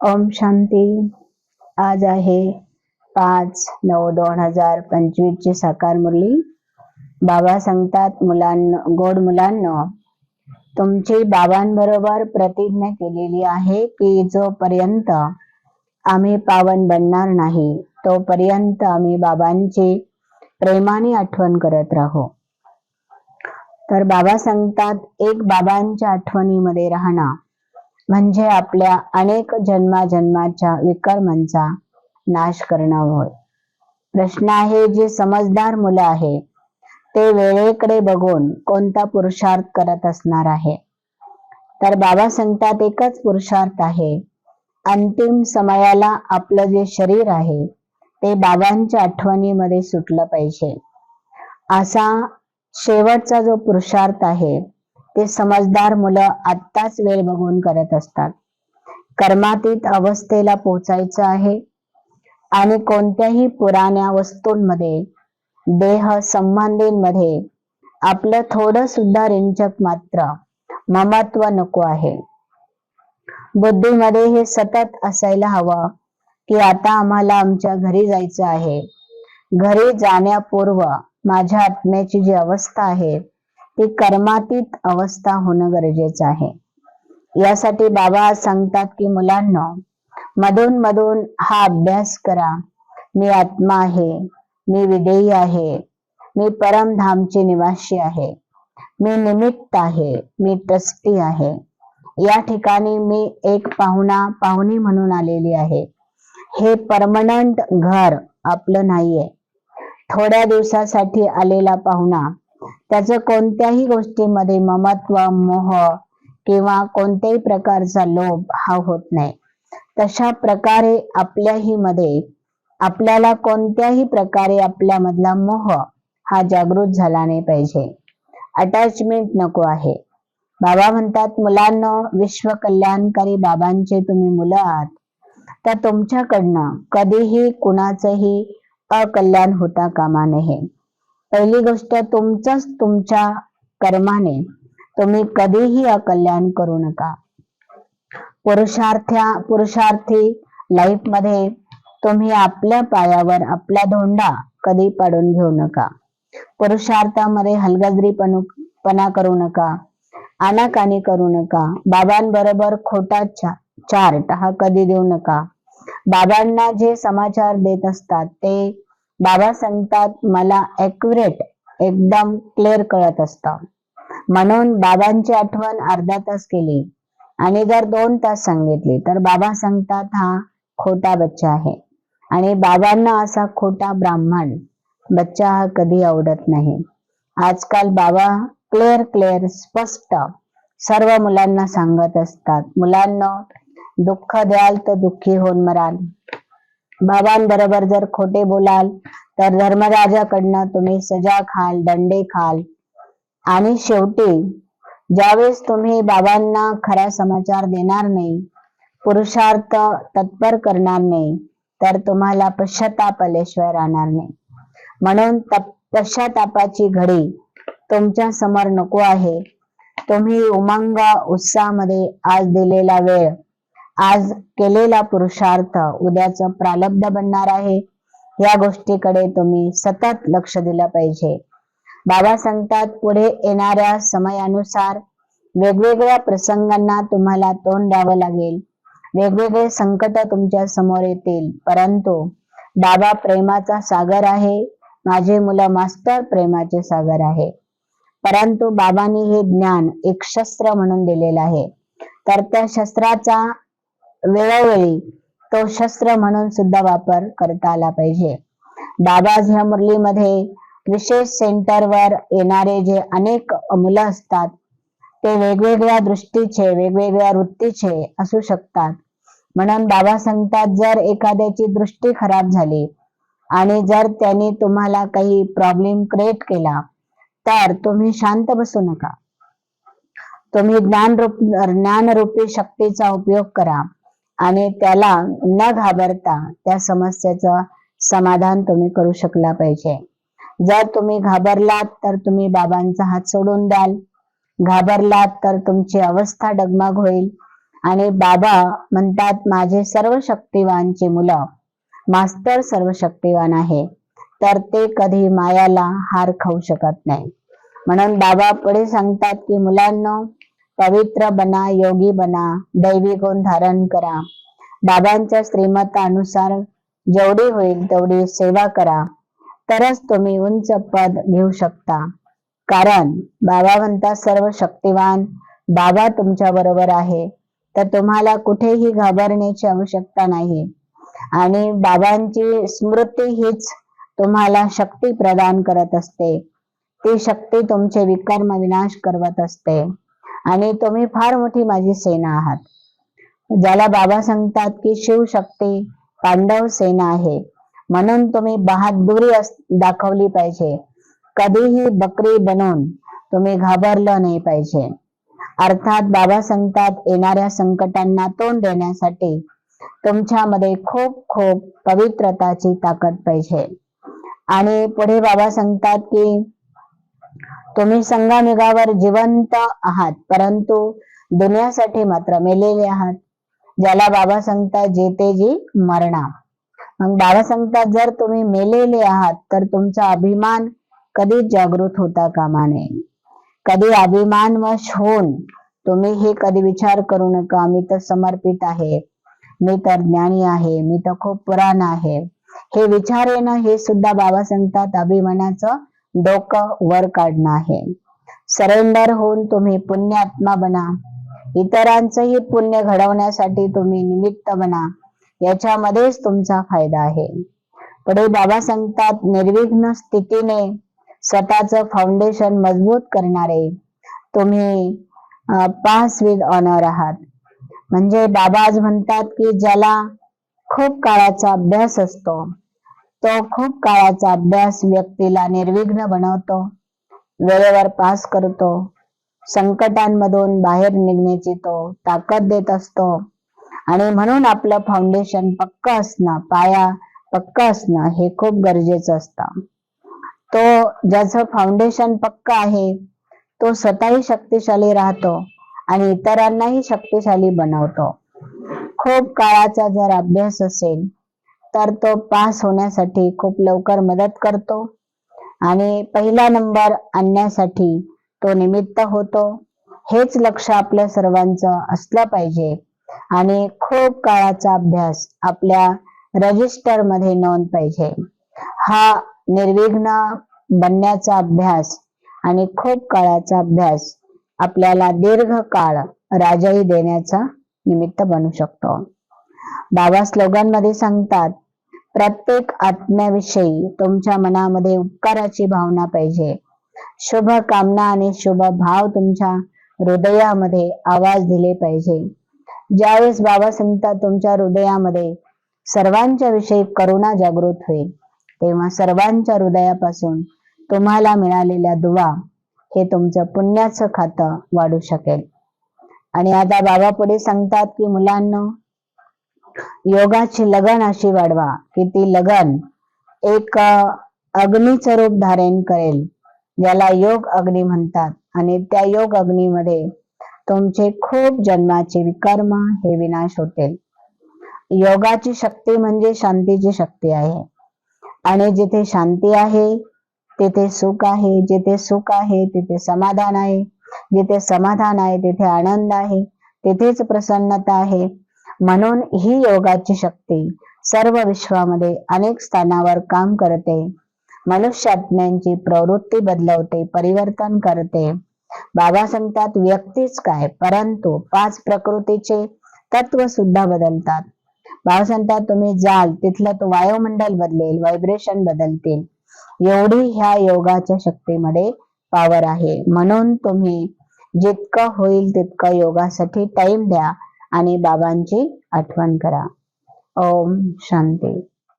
ओम शांती. आज आहे पाच नऊ दोन हजार पंचवीस ची साकार मुरली. बाबा सांगतात मुलांना गोड मुलांना तुमची बाबांबरोबर प्रतिज्ञा केलेली आहे की जोपर्यंत आम्ही पावन बनणार नाही तोपर्यंत आम्ही बाबांची प्रेमाने आठवण करत राहू. तर बाबा सांगतात एक बाबांच्या आठवणीमध्ये राहणं. म्हणजे आपल्या अनेक जन्माजन्माच्या विकर्मांचा नाश करणं होय. प्रश्न आहे जे समजदार मुलं आहे ते वेळेकडे बघून कोणता पुरुषार्थ करत असणार आहे? तर बाबा सांगतात एकच पुरुषार्थ आहे अंतिम समयाला आपलं जे शरीर आहे ते बाबांच्या आठवणीमध्ये सुटलं पाहिजे. असा शेवटचा जो पुरुषार्थ आहे ते समजदार मुलं आत्ताच वेळ बघून करत असतात. कर्मातीत अवस्थेला पोचायचं आहे. आणि कोणत्याही पुराण्या वस्तूंमध्ये देह संबंधींमध्ये आपलं थोडं सुद्धा रिंचक मात्र ममत्व नको आहे. बुद्धीमध्ये हे सतत असायला हवं की आता आम्हाला आमच्या घरी जायचं आहे. घरी जाण्यापूर्व माझ्या आत्म्याची जी अवस्था आहे ती कर्मातीत अवस्था होणं गरजेचं आहे. यासाठी बाबा सांगतात की मुलांना मधून मधून हा अभ्यास करा. मी आत्मा आहे मी विदेयी आहे मी परमधामचे निवासी आहे. मी निमित्त आहे मी ट्रस्टी आहे. या ठिकाणी मी एक पाहुणा पाहुणी म्हणून आलेली आहे. हे परमनंट घर आपलं नाहीये. थोड्या दिवसासाठी आलेला पाहुणा त्याचं कोणत्याही गोष्टीमध्ये ममत्व मोह किंवा कोणत्याही प्रकारचा लोभ हा होत नाही. तशा प्रकारे आपल्याही मध्ये आपल्याला कोणत्याही प्रकारे आपल्यामधला मोह हा जागृत झाला नाही पाहिजे. अटॅचमेंट नको आहे. बाबा म्हणतात मुलांना विश्व कल्याणकारी बाबांचे तुम्ही मुलं आहात. तर तुमच्याकडनं कधीही कुणाचंही अकल्याण होता कामा नये. पहिली गोष्ट तुमचंच तुमच्या कर्माने तुम्ही कधीही अकल्याण करू नका. पुरुषार्थ्या पुरुषार्थी लाईफमध्ये तुम्ही आपल्या पायावर आपला धोंडा कधी पाडून घेऊ नका. पुरुषार्थामध्ये हलगजरीपणा करू नका आनाकानी करू नका बाबांबरोबर खोटा चार्ट हा कधी देऊ नका. बाबांना जे समाचार देत असतात ते बाबा सांगतात मला ऍक्युरेट एकदम क्लिअर कळत असतं. म्हणून बाबांची आठवण अर्धा तास केली आणि जर दोन तास सांगितली तर बाबा सांगतात हा खोटा बच्चा आहे. आणि बाबांना असा खोटा ब्राह्मण बच्चा हा कधी आवडत नाही. आजकाल बाबा क्लिअर क्लिअर स्पष्ट सर्व मुलांना सांगत असतात. मुलांना दुःख द्याल तर दुःखी होऊन मराल. बाबांबरोबर जर खोटे बोलाल तर धर्मराजाकडनं तुम्ही सजा खाल दंडे खाल. आणि शेवटी ज्यावेळेस तुम्ही बाबांना खरा समाचार देणार नाही पुरुषार्थ तत्पर करणार नाही तर तुम्हाला पश्चाताप आल्याशिवाय राहणार नाही. म्हणून पश्चातापाची घडी तुमच्यासमोर नको आहे. तुम्ही उमंग उत्साहामध्ये आज दिलेला वेळ आज केलेला पुरुषार्थ उद्याच प्रालब्ध बनणार आहे. या गोष्टीकडे तुम्ही सतत लक्ष दिलं पाहिजे. बाबा सांगतात पुढे येणाऱ्या समयानुसार वेगवेगळ्या प्रसंगांना तुम्हाला तोंड द्यावं लागेल. वेगवेगळे संकट तुमच्यासमोर येतील. परंतु बाबा प्रेमाचा सागर आहे. माझे मुलं मास्टर प्रेमाचे सागर आहे. परंतु बाबांनी हे ज्ञान एक शस्त्र म्हणून दिलेलं आहे. तर त्या शस्त्राचा वेळोवेळी तो शस्त्र म्हणून सुद्धा वापर करता आला पाहिजे. बाबा ह्या मुरलीमध्ये विशेष सेंटरवर येणारे जे अनेक मुलं असतात ते वेगवेगळ्या दृष्टीचे वेगवेगळ्या वृत्तीचे असू शकतात. म्हणून बाबा सांगतात जर एखाद्याची दृष्टी खराब झाली आणि जर त्यांनी तुम्हाला काही प्रॉब्लेम क्रिएट केला तर तुम्ही शांत बसू नका. तुम्ही ज्ञान रूप ज्ञानरूपी शक्तीचा उपयोग करा. आणि त्याला न घाबरता त्या समस्येचं समाधान तुम्ही करू शकला पाहिजे. जर तुम्ही घाबरलात तर तुम्ही बाबांचा हात सोडून द्याल. घाबरलात तर तुमची अवस्था डगमग होईल. आणि बाबा म्हणतात माझे सर्व शक्तिवानचे मुलं मास्तर सर्व शक्तिवान आहे. तर ते कधी मायाला हार खाऊ शकत नाही. म्हणून बाबा पुढे सांगतात की मुलांना पवित्र बना योगी बना दैवी गुण धारण करा. बाबांच्या श्रीमतानुसार जेवढी होईल तेवढी सेवा करा. तरच तुम्ही उंच पद घेऊ शकता. कारण बाबा सर्व शक्तिवान बाबा तुमच्या बरोबर आहे. तर तुम्हाला कुठेही घाबरण्याची आवश्यकता नाही. आणि बाबांची स्मृती हीच तुम्हाला शक्ती प्रदान करत असते. ती शक्ती तुमचे विकर्म विनाश करवत असते. आणि तुम्ही फार मोठी माझी सेना आहात. ज्याला बाबा सांगतात की शिवशक्ती पांडव सेना आहे. म्हणून तुम्ही बहादुरी दाखवली पाहिजे. कधीही बकरी बनवून तुम्ही घाबरलं नाही पाहिजे. अर्थात बाबा सांगतात येणाऱ्या संकटांना तोंड देण्यासाठी तुमच्यामध्ये खूप खूप पवित्रताची ताकद पाहिजे. आणि पुढे बाबा सांगतात की तुम्ही संगमेघावर जिवंत आहात परंतु दुनियासाठी मात्र मेलेले आहात. ज्याला बाबा सांगतात जेते जी मरणा. मग बाबा सांगतात जर तुम्ही मेलेले आहात तर तुमचा अभिमान कधीच जागृत होता कामा नये. कधी अभिमानवश होऊन तुम्ही हे कधी विचार करू नका. मी तर समर्पित आहे. मी तर ज्ञानी आहे. मी तर खूप पुराण आहे. हे विचार येणं हे सुद्धा बाबा सांगतात अभिमानाचं डोकं वर काढणं आहे. सरेंडर होऊन तुम्ही पुण्यात्मा बना. इतरांचंही पुण्य घडवण्यासाठी तुम्ही निमित्त बना. याच्यामध्येच तुमचा फायदा आहे. पुढे बाबा सांगतात निर्विघ्न स्थितीने स्वतःच फाउंडेशन मजबूत करणारे तुम्ही पास विथ ऑनर आहात. म्हणजे बाबा आज म्हणतात की ज्याला खूप काळाचा अभ्यास असतो तो खूप काळाचा अभ्यास व्यक्तीला निर्विघ्न बनवतो. वेळेवर पास करतो. संकटांमधून बाहेर निघण्याची तो ताकद देत असतो. आणि म्हणून आपलं फाउंडेशन पक्क असणं पाया पक्क असणं हे खूप गरजेचं असतं. तो ज्याचं फाउंडेशन पक्क आहे तो स्वतःही शक्तिशाली राहतो आणि इतरांनाही शक्तिशाली बनवतो. खूप काळाचा जर अभ्यास असेल तर तो पास होण्यासाठी खूप लवकर मदत करतो. आणि पहिला नंबर आणण्यासाठी तो निमित्त होतो. हेच लक्ष आपल्या सर्वांचं असलं पाहिजे. आणि खूप काळाचा अभ्यास आपल्या रजिस्टरमध्ये नोंद पाहिजे. हा निर्विघ्न बनण्याचा अभ्यास आणि खूप काळाचा अभ्यास आपल्याला दीर्घ काळ राजाई देण्याचा निमित्त बनू शकतो. बाबा स्लोगनमध्ये सांगतात प्रत्येक आत्म्याविषयी तुमच्या मनामध्ये उपकाराची भावना पाहिजे. शुभ कामना आणि शुभ भाव तुमच्या हृदयामध्ये आवाज दिले पाहिजे. ज्यावेळेस बाबा सांगतात तुमच्या हृदयामध्ये सर्वांच्या विषयी करुणा जागृत होईल तेव्हा सर्वांच्या हृदयापासून तुम्हाला मिळालेल्या दुवा हे तुमचं पुण्याचं खातं वाढू शकेल. आणि आता बाबा पुढे सांगतात की मुलांना योगाची लगन अशी वाढवा की ती लगन एक अग्नीचं रूप धारण करेल ज्याला योग अग्नी म्हणतात. आणि त्या योग अग्नीमध्ये तुमचे खूप जन्माचे विकर्म हे विनाश होतील. योगाची शक्ती म्हणजे शांतीची शक्ती आहे. आणि जिथे शांती आहे तिथे सुख आहे. जिथे सुख आहे तिथे समाधान आहे. जिथे समाधान आहे तिथे आनंद आहे. तिथेच प्रसन्नता आहे. म्हणून ही योगाची शक्ती सर्व विश्वामध्ये अनेक स्थानावर काम करते. मनुष्यात्म्यांची प्रवृत्ती बदलवते परिवर्तन करते. बाबा सांगतात व्यक्तीच काय परंतु पाच प्रकृतीचे तत्व सुद्धा बदलतात. बाबा सांगतात तुम्ही जाल तिथलं तो वायुमंडल बदलेल व्हायब्रेशन बदलतील. एवढी ह्या योगाच्या शक्तीमध्ये पावर आहे. म्हणून तुम्ही जितकं होईल तितकं योगासाठी टाइम द्या. आणि बाबांची आठवण करा. ओम शांती.